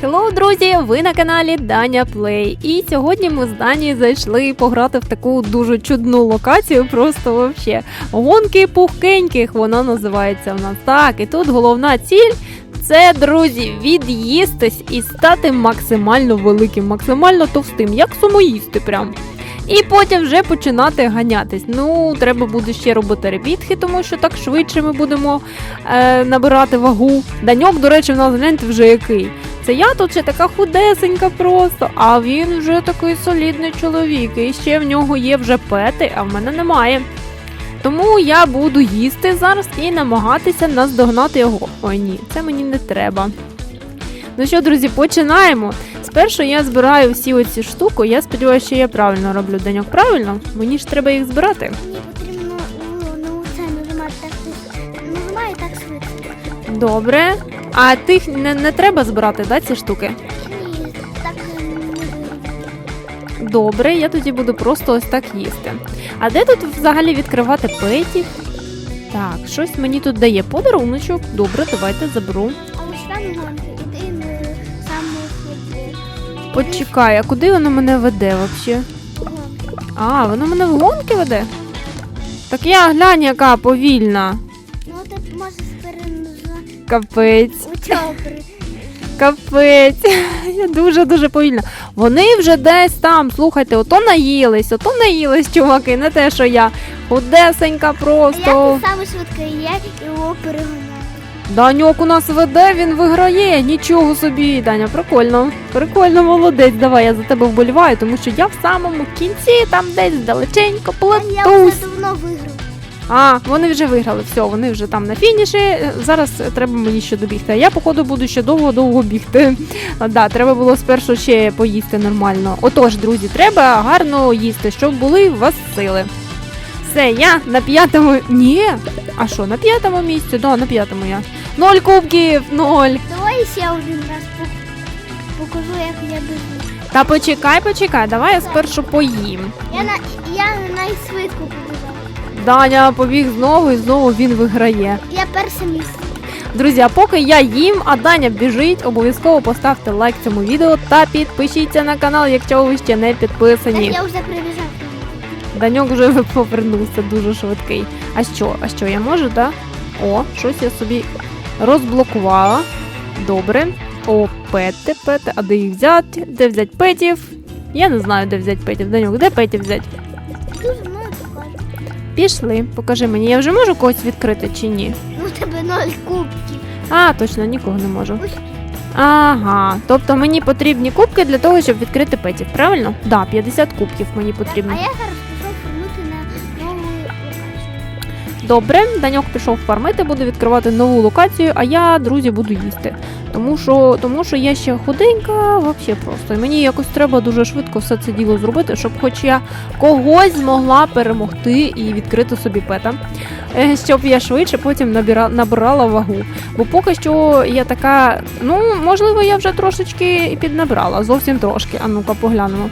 Хеллоу, друзі! Ви на каналі Даня Плей. І сьогодні ми з Дані зайшли пограти в таку дуже чудну локацію. Просто вообще гонки пухкеньких вона називається в нас. Так, і тут головна ціль. Це, друзі, від'їстись і стати максимально великим, максимально товстим, як сумоїсти прям. І потім вже починати ганятись. Ну, треба буде ще робити репітхи, тому що так швидше ми будемо е, набирати вагу. Даньок, до речі, в нас гляньте вже який. Це я тут ще така худесенька просто, а він вже такий солідний чоловік. І ще в нього є вже пети, а в мене немає. Тому я буду їсти зараз і намагатися наздогнати його. Ой ні, це мені не треба. Ну що, друзі, починаємо. Спершу я збираю всі оці штуки. Я сподіваюся, що я правильно роблю Даньок, правильно? Мені ж треба їх збирати. Мені потрібно ну, ну, це нажимати так. Нажимаю так швидко. Добре. А тих не, не треба збирати, да, ці штуки? Добре, я тоді буду просто ось так їсти. А де тут взагалі відкривати петів? Так, щось мені тут дає подаруночок. Добре, давайте заберу. А ось там гонки. Почекай, а куди воно мене веде взагалі? А, воно мене в гонки веде? Так я глянь, яка повільна. Капець, капець. Я дуже-дуже повільна. Вони вже десь там, слухайте, ото наїлись, ото наїлись, чуваки, не те, що я. Худесенька просто. як ти саме швидко і я його перегоняю. Даньок у нас веде, він виграє. Нічого собі, Даня, прикольно. Прикольно, молодець. Давай, я за тебе вболіваю, тому що я в самому кінці, там десь далеченько А я вже давно виграв. А, вони вже виграли, все, вони вже там на фініші. Е, Зараз треба мені ще добігти. А я, походу, буду ще довго-довго бігти. Да, треба було спершу ще поїсти нормально. Отож, друзі, треба гарно їсти, щоб були у вас сили. Все, я на п'ятому. Ні. А що, на п'ятому місці? Да, на п'ятому я. Ноль кубків, ноль. Давай ще один раз покажу, як я біжу. Та почекай, почекай, давай я спершу поїм. Я на я найшвидко побігав. Даня побіг знову і знову він виграє. Я перше місце. Друзі, а поки я їм, а Даня біжить, обов'язково поставте лайк цьому відео та підпишіться на канал, якщо ви ще не Так підписані. я вже прибіжав. Даньок вже повернувся дуже швидкий. А що? А що я можу, так? О, щось я собі розблокувала. Добре. О, пети, пети. А де їх взяти? Де взяти петів? Я не знаю, де взяти петів. Даньок, де петів взяти? Пішли, покажи мені, я вже можу когось відкрити чи ні? Ну у тебе ноль кубків. А, точно, нікого не можу. Ага, тобто мені потрібні кубки для того, щоб відкрити петів, правильно? Да, 50 кубків мені А потрібно. я Добре, Даньок пішов фармити, буде відкривати нову локацію, а я, друзі, буду їсти. Тому що, тому що я ще худенька, взагалі просто. І мені якось треба дуже швидко все це діло зробити, щоб хоч я когось змогла перемогти і відкрити собі пета. Е, Щоб я швидше потім набіра, набирала вагу. Бо поки що я така, ну, можливо, я вже трошечки і піднабрала, зовсім трошки. А ну-ка поглянемо.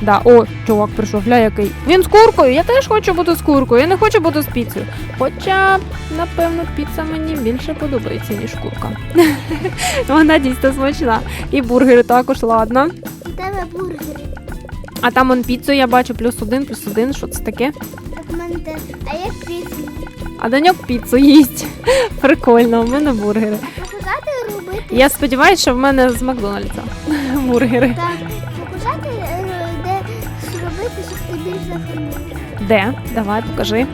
Да, о, чувак прийшов, гля який. Він з куркою, я теж хочу бути з куркою, я не хочу бути з піцею. Хоча, напевно, піца мені більше подобається, ніж курка. Вона дійсно смачна. І бургери також, ладно. У тебе бургери. А там он піцу я бачу, плюс один, плюс один, що це таке? А як пісню? А Даньок піцу їсть. Прикольно, у мене бургери. Робити? Я сподіваюся, що в мене з Макдональдса бургери. Так, Де? Давай, покажи.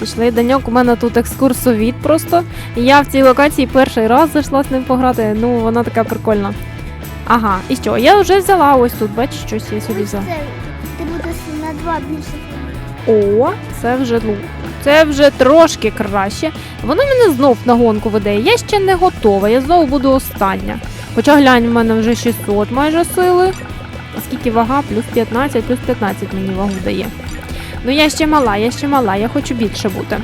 Пішли, Даньок, у мене тут екскурсовід просто. Я в цій локації перший раз зайшла з ним пограти. Ну, вона така прикольна. Ага, і що? Я вже взяла ось тут, бачиш, щось я собі взяла. ти будеш на два більше. О, це вже ну. Це вже трошки краще. Вона мене знов на гонку веде. Я ще не готова, я знову буду остання. Хоча глянь, в мене вже 600 майже сили. Скільки вага? Плюс 15, плюс 15 мені вагу дає. Ну я ще мала, я ще мала, я хочу більше бути.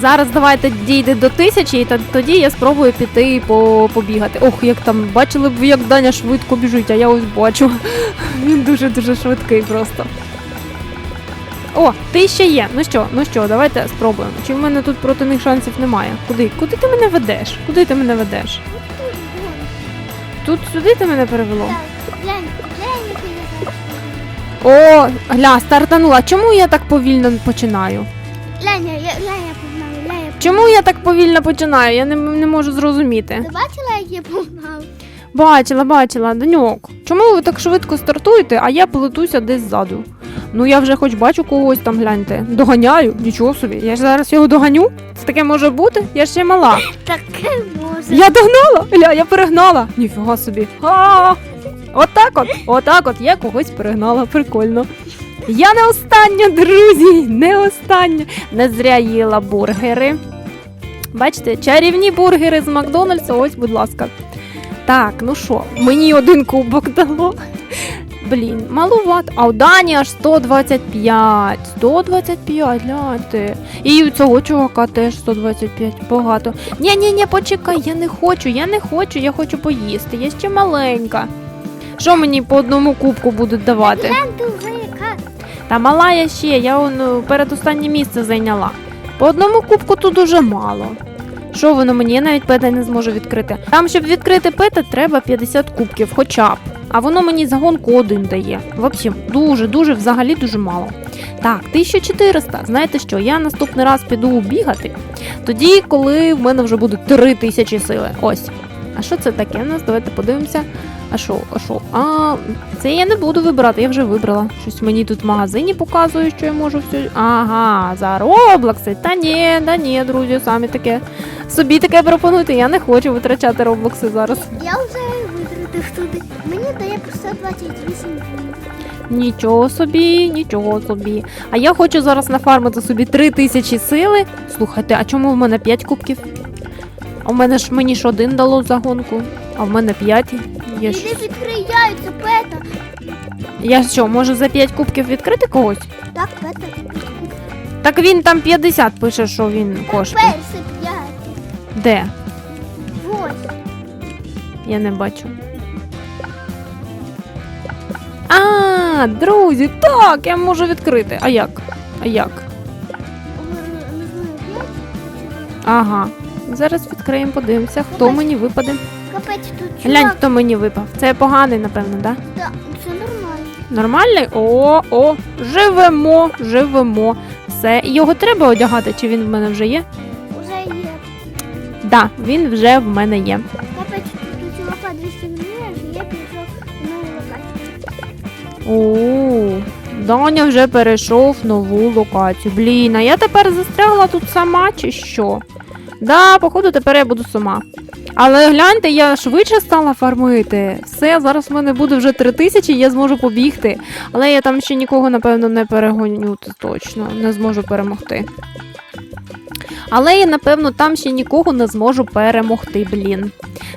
Зараз давайте дійде до тисячі, і тоді я спробую піти і по, побігати. Ох, як там, бачили б як Даня швидко біжить, а я ось бачу. Він дуже-дуже швидкий просто. О, ти ще є. Ну що, ну що, давайте спробуємо. Чи в мене тут проти них шансів немає? Куди? Куди ти мене ведеш? Куди ти мене ведеш? тут сюди ти мене перевело? О, гля, стартанула. Чому я так повільно починаю? Глянь, я, я, глянь, я погнав, глянь, Чому я так повільно починаю? Я не, не можу зрозуміти. Ти бачила, як я погнав? Бачила, бачила, Даньок. Чому ви так швидко стартуєте, а я плетуся десь ззаду? Ну я вже хоч бачу когось там, гляньте. Доганяю, нічого собі. Я ж зараз його доганю. Це таке може бути? Я ще мала. Таке може. Я догнала! Ля, я перегнала! Ніфіга собі. А, отак от, отак от, я когось перегнала, прикольно. Я не остання, друзі, не остання. Не зря їла бургери. Бачите, чарівні бургери з Макдональдса, ось, будь ласка. Так, ну що, мені один кубок дало. Блін, малувато. А у Дані аж 125. 125, гляньте. І у цього чувака теж 125, багато. Ні, ні, ні, почекай, я не хочу, я не хочу, я хочу поїсти. Я ще маленька. Що мені по одному кубку будуть давати? Та мала я ще, я он е, передостаннє місце зайняла. По одному кубку тут дуже мало. Що воно мені? Я навіть пета не зможу відкрити. Там, щоб відкрити пета, треба 50 кубків, хоча б. А воно мені за гонку один дає. Взагалі, дуже, дуже, взагалі дуже мало. Так, 1400. Знаєте що? Я наступний раз піду бігати. Тоді, коли в мене вже буде 3000 сили. Ось. А що це таке у нас? Давайте подивимося. А що, а що? А, це я не буду вибирати, я вже вибрала. Щось мені тут в магазині показує, що я можу все. Ага, за роблокси. Та ні, та ні, друзі, самі таке. Собі таке пропонуйте, я не хочу витрачати роблокси зараз. Я вже витратив туди. Мені дає по 128 гривень. Нічого собі, нічого собі. А я хочу зараз нафармити собі 3000 сили. Слухайте, а чому в мене 5 кубків? А в мене ж мені ж один дало за гонку, а в мене 5. Я, ж... Іди відкрий яйця, пета. я що, можу за 5 кубків відкрити когось? Так, пета. Так він там 50 пише, що він коштує. Перси 5. Де? Ось. Я не бачу. А, друзі, так, я можу відкрити. А як? А як? Не знаю, 5. Ага. Зараз відкриємо, подивимося, хто мені випаде. Капець тут Глянь, хто мені випав. Це поганий, напевно, да? Да, це нормально. Нормальний? О, о, живемо, живемо. Все. Його треба одягати, чи він в мене вже є? Уже є. Да, він вже в мене є. Капець тут у чувака 200 гривень, я пішов нову локацію. О, Даня вже перейшов нову локацію. Блін, а я тепер застрягла тут сама чи що? Да, походу, тепер я буду сама. Але гляньте, я швидше стала фармити. Все, зараз в мене буде вже 3000, я зможу побігти. Але я там ще нікого, напевно, не перегоню, точно, не зможу перемогти. Але я, напевно, там ще нікого не зможу перемогти, блін.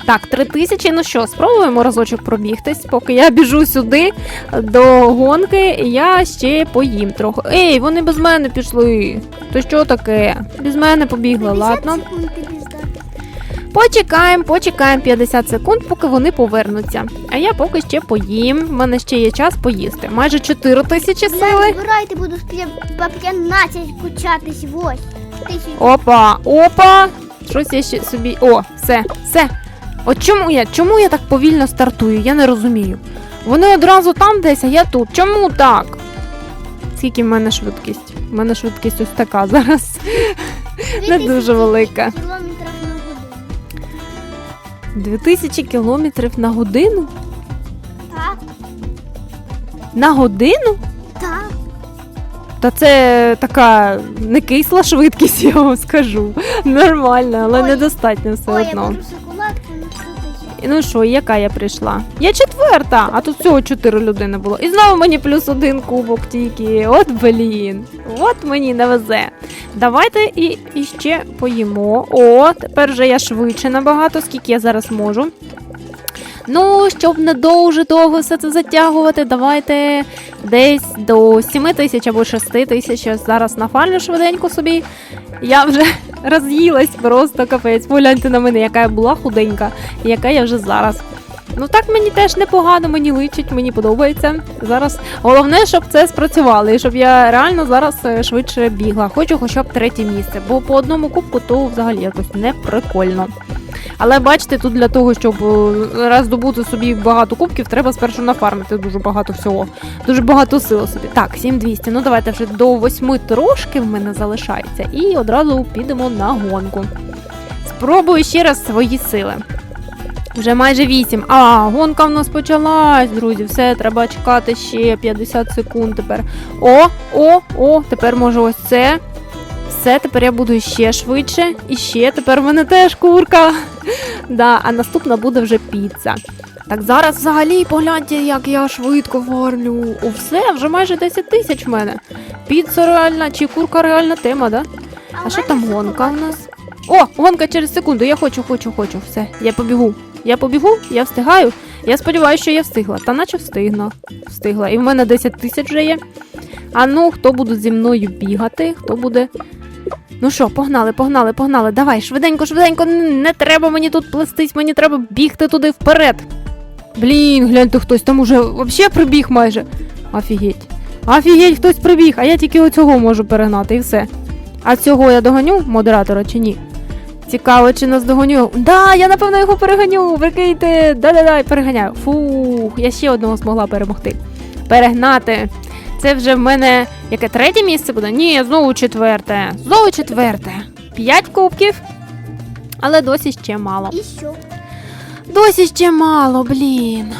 Так, 3000, ну що, спробуємо разочок пробігтись, поки я біжу сюди до гонки, я ще поїм трохи. Ей, вони без мене пішли. То що таке? Без мене побігли, ладно. секунд. Почекаємо, почекаємо 50 секунд, поки вони повернуться. А я поки ще поїм. У мене ще є час поїсти. Майже 4 тисячі сили. Збирайте, буду по 15 кучатись. Ось. Тисяч. Опа, опа. Щось я ще собі. О, все, все. От чому я? Чому я так повільно стартую? Я не розумію. Вони одразу там десь, а я тут. Чому так? Скільки в мене швидкість? У мене швидкість ось така зараз. Не дуже велика. Кілометрів на 2000 кілометрів на годину? Так, На годину? так. Та це така не кисла швидкість, я вам скажу. Нормально, але Ой. недостатньо все Ой, я одно. беру шоколадку на І Ну що, яка я прийшла? Я четверта, а тут всього чотири людини було. І знову мені плюс один кубок тільки. От блін. От мені не везе. Давайте і, і ще поїмо. О, тепер вже я швидше набагато, скільки я зараз можу. Ну, щоб не дуже довго все це затягувати, давайте десь до 7 тисяч або 6 тисяч. Зараз нафалю швиденько собі. Я вже роз'їлась просто капець. Погляньте на мене, яка я була худенька, і яка я вже зараз. Ну так мені теж непогано, мені личить, мені подобається. Зараз головне, щоб це спрацювало, і щоб я реально зараз е, швидше бігла. Хочу хоча б третє місце, бо по одному кубку то взагалі якось не прикольно. Але бачите, тут для того, щоб е, роздобути собі багато кубків, треба спершу нафармити дуже багато всього. Дуже багато сил собі. Так, 7200. Ну давайте вже до 8 трошки в мене залишається. І одразу підемо на гонку. Спробую ще раз свої сили. Вже майже 8. А, гонка в нас почалась, друзі. Все, треба чекати ще 50 секунд тепер. О, о, о, тепер може ось це. Все, тепер я буду ще швидше. І ще тепер в мене теж курка. Да, а наступна буде вже піца. Так зараз взагалі погляньте, як я швидко фармлю. О, все, вже майже 10 тисяч в мене. Піца реальна чи курка реальна тема, да? А що там гонка у нас? О, гонка через секунду. Я хочу, хочу, хочу. Все, я побігу. Я побігу, я встигаю. Я сподіваюся, що я встигла. Та наче встигла. Встигла. І в мене 10 тисяч вже є. А ну, хто буде зі мною бігати? Хто буде. Ну що, погнали, погнали, погнали. Давай, швиденько, швиденько, не треба мені тут плестись, мені треба бігти туди вперед. Блін, гляньте, хтось там уже взагалі прибіг майже. Офігеть. Офігеть, хтось прибіг, а я тільки оцього можу перегнати і все. А цього я доганю модератора чи ні? Цікаво, чи нас догоню. Да, я напевно його переганю. Прикиньте. Да-да-да, переганяю. Фух, я ще одного змогла перемогти. Перегнати. Це вже в мене яке третє місце буде? Ні, знову четверте. Знову четверте. П'ять кубків. Але досі ще мало. І що? Досі ще мало, блін.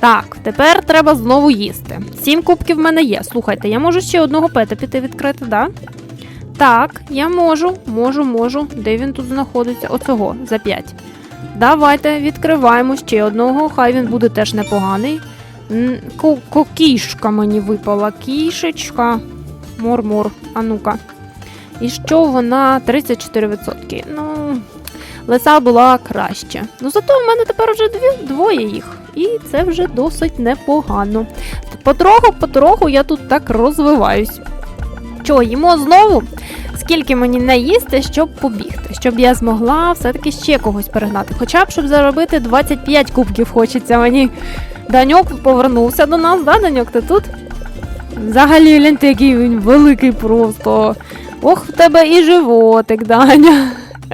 Так, тепер треба знову їсти. Сім кубків в мене є. Слухайте, я можу ще одного пета піти відкрити, да? Так, я можу, можу, можу. Де він тут знаходиться? Оцього, за 5. Давайте відкриваємо ще одного, хай він буде теж непоганий. М, ко- ко- мені випала. Кішечка. Мур-мур. А ну-ка. І що вона 34%. Ну, лиса була краще. Ну зато в мене тепер вже дві, двоє їх. І це вже досить непогано. Потроху, потроху я тут так розвиваюсь. Що, їмо знову? Скільки мені не їсти, щоб побігти, щоб я змогла все-таки ще когось перегнати. Хоча б щоб заробити 25 кубків хочеться мені. Даньок повернувся до нас, да, Даньок, ти тут? Взагалі, гляньте, який він великий просто. Ох, в тебе і животик, Даня.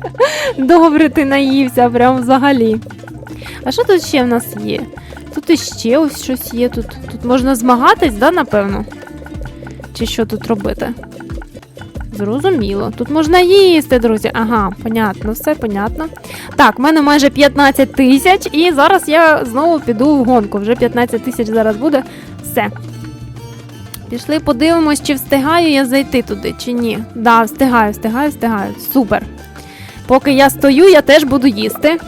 Добре, ти наївся, прям взагалі. А що тут ще в нас є? Тут іще ось щось є. Тут, тут можна змагатись, да, напевно? Чи що тут робити? Зрозуміло. Тут можна їсти, друзі. Ага, понятно, все понятно. Так, в мене майже 15 тисяч, і зараз я знову піду в гонку. Вже 15 тисяч зараз буде. Все. Пішли, подивимось, чи встигаю я зайти туди, чи ні. Да, встигаю, встигаю, встигаю. Супер. Поки я стою, я теж буду їсти.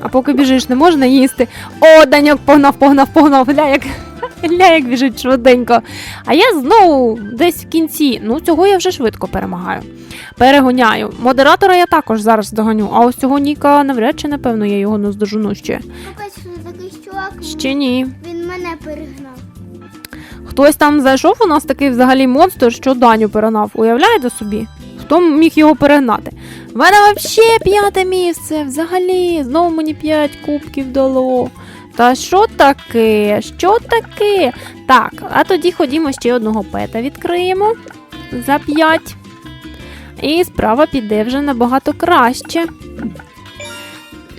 А поки біжиш, не можна їсти. О, Даньок погнав, погнав, погнав. Гля, як, гля, як біжить швиденько. А я знову десь в кінці. Ну, цього я вже швидко перемагаю. Перегоняю. Модератора я також зараз доганю, а ось цього Ніка навряд чи, напевно, я його не здожену ще. Чувак. Ще ні. Він мене перегнав. Хтось там зайшов, у нас такий взагалі монстр, що Даню перегнав. Уявляєте собі? Хто міг його перегнати? В мене взагалі п'яте місце. Взагалі, знову мені 5 кубків дало. Та що таке? Що таке? Так, а тоді ходімо ще одного пета відкриємо за 5. І справа піде вже набагато краще.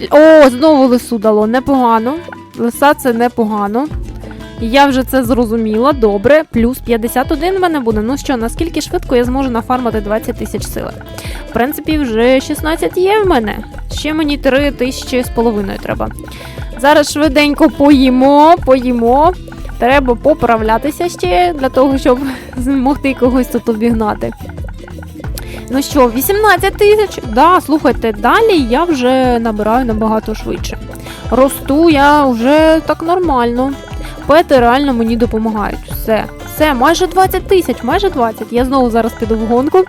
О, знову лису дало, непогано. Лиса це непогано. Я вже це зрозуміла. Добре, плюс 51 в мене буде. Ну що, наскільки швидко я зможу нафармити 20 тисяч сили? В принципі, вже 16 є в мене. Ще мені 3 тисячі з половиною треба. Зараз швиденько поїмо, поїмо. Треба поправлятися ще для того, щоб змогти когось тут обігнати. Ну що, 18 тисяч? Да, слухайте, далі я вже набираю набагато швидше. Росту я вже так нормально. Пети реально мені допомагають. Все, все, майже 20 тисяч, майже 20. Я знову зараз піду в гонку.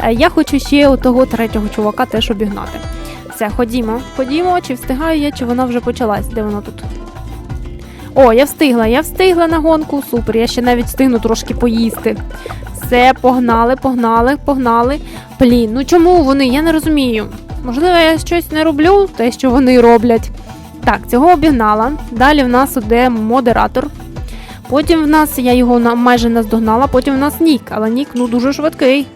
Е, Я хочу ще того третього чувака теж обігнати. Все, ходімо, ходімо, чи встигаю я, чи вона вже почалась. Де вона тут? О, я встигла, я встигла на гонку. Супер, я ще навіть встигну трошки поїсти. Все, погнали, погнали, погнали. Блін, ну чому вони? Я не розумію. Можливо, я щось не роблю, те, що вони роблять. Так, цього обігнала. Далі в нас іде модератор. Потім в нас, я його майже наздогнала, потім в нас Нік, але Нік ну дуже швидкий.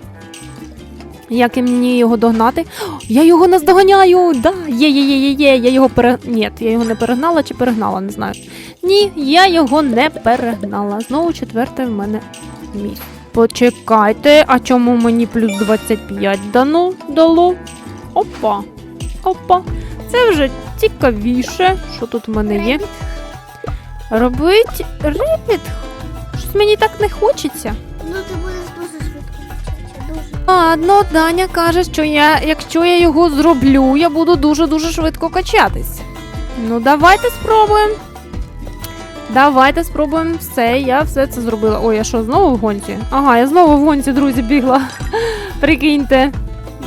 Як і мені його догнати? Я його наздоганяю. Да, є, є, є, є, є. Я його пере... Ні, я його не перегнала чи перегнала, не знаю. Ні, я його не перегнала. Знову четверте в мене місце. Почекайте, а чому мені плюс 25 дано дало? Опа. Опа. Це вже цікавіше. Що тут в мене є? Робить репіт. Щось мені так не хочеться. Ну ти будеш дуже швидко дуже. Ладно, Даня каже, що я, якщо я його зроблю, я буду дуже-дуже швидко качатись. Ну, давайте спробуємо. Давайте спробуємо все. Я все це зробила. Ой, я що, знову в гонці? Ага, я знову в гонці, друзі, бігла. Прикиньте.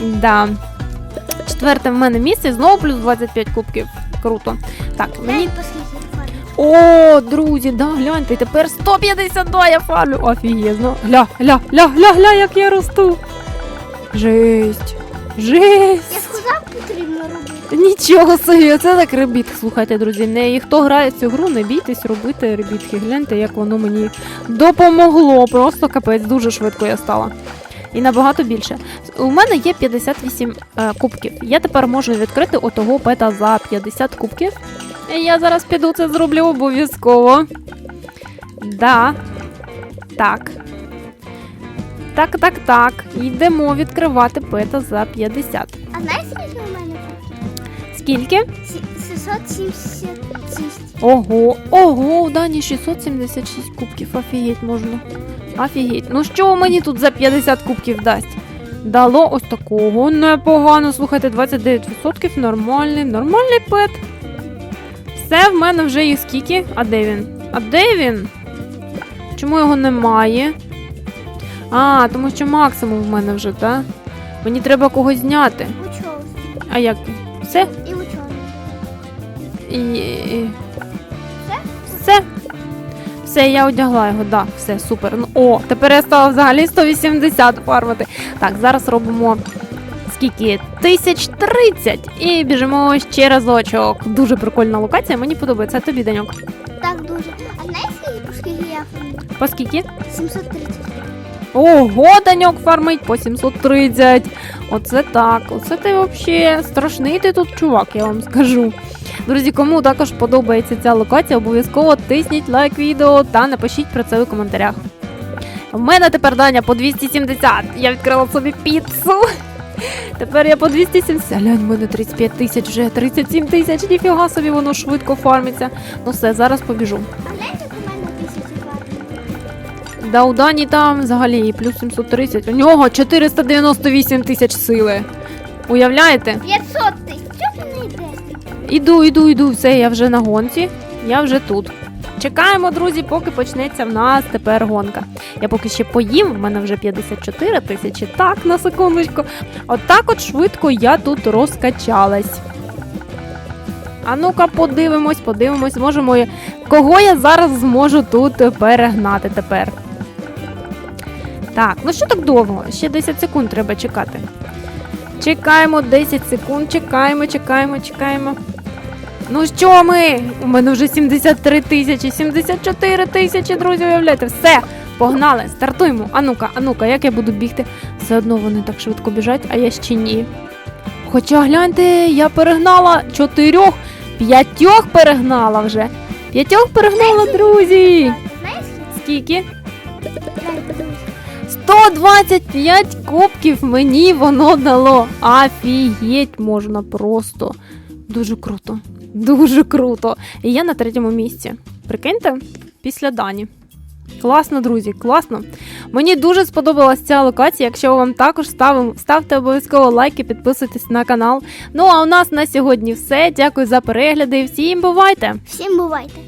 Да. Четверте в мене місце, знову плюс 25 кубків. Круто. Так, мені о, друзі, да, гляньте, тепер 152 я фармлю. Офігезно. Гля, гля, гля, гля, гля, як я росту. Жесть. Жесть. Я сказав, потрібно робити. Нічого собі, це так ребіт. Слухайте, друзі, не хто грає в цю гру, не бійтесь робити ребітки. Гляньте, як воно мені допомогло. Просто капець, дуже швидко я стала. І набагато більше. У мене є 58 е, кубків. Я тепер можу відкрити отого пета за 50 кубків. І я зараз піду це зроблю обов'язково. Да. Так. Так, так, так. Йдемо відкривати пета за 50. А знаєш, скільки у мене? Скільки? 676. Ого, ого, у Дані 676 кубків. Офігеть можна. Офігеть. Ну що мені тут за 50 кубків дасть? Дало ось такого. Непогано. Слухайте, 29% нормальний, нормальний пет. Все, в мене вже їх скільки? А де він? А де він? Чому його немає? А, тому що максимум в мене вже, так? Мені треба когось зняти. А як? Все? І учений. І... і- Все. Все, я одягла його, да, все, супер. Ну, о, тепер я стала взагалі 180 фармити. Так, зараз робимо скільки? 1030. І біжимо ще разочок. Дуже прикольна локація, мені подобається. А тобі, Даньок. Так дуже. А знаєш, скільки, скільки я фармлю? По скільки? 730. Ого, Даньок фармить по 730. Оце так. Оце ти взагалі страшний ти тут чувак, я вам скажу. Друзі, кому також подобається ця локація, обов'язково тисніть лайк відео та напишіть про це у коментарях. В мене тепер Даня по 270. Я відкрила собі піцу. Тепер я по 270. Глянь, в мене 35 тисяч вже 37 тисяч. Ніфіга собі воно швидко фармиться. Ну все, зараз побіжу. А як у мене тисячі фарбів? Да у Дані там взагалі плюс 730. У нього 498 тисяч сили. Уявляєте? 500 тисяч. Іду, іду, іду. Все, я вже на гонці. Я вже тут. Чекаємо, друзі, поки почнеться в нас тепер гонка. Я поки ще поїм, в мене вже 54 тисячі. Так, на секундочку. Отак от швидко я тут розкачалась. А ну-ка, подивимось, подивимось, можемо. Кого я зараз зможу тут перегнати тепер? Так, ну що так довго? Ще 10 секунд треба чекати. Чекаємо 10 секунд, чекаємо, чекаємо, чекаємо. Ну що ми? У мене вже 73 тисячі, 74 тисячі, друзі, уявляєте, все, погнали, стартуємо. А ну-ка, а як я буду бігти? Все одно вони так швидко біжать, а я ще ні. Хоча гляньте, я перегнала чотирьох, п'ятьох перегнала вже. П'ятьох перегнала, друзі. Скільки? 125 кубків мені воно дало. Афігеть можна просто. Дуже круто. Дуже круто. І я на третьому місці. Прикиньте, після Дані. Класно, друзі, класно. Мені дуже сподобалась ця локація. Якщо вам також ставимо, ставте обов'язково лайки, підписуйтесь на канал. Ну а у нас на сьогодні все. Дякую за перегляди. Всім бувайте! Всім бувайте.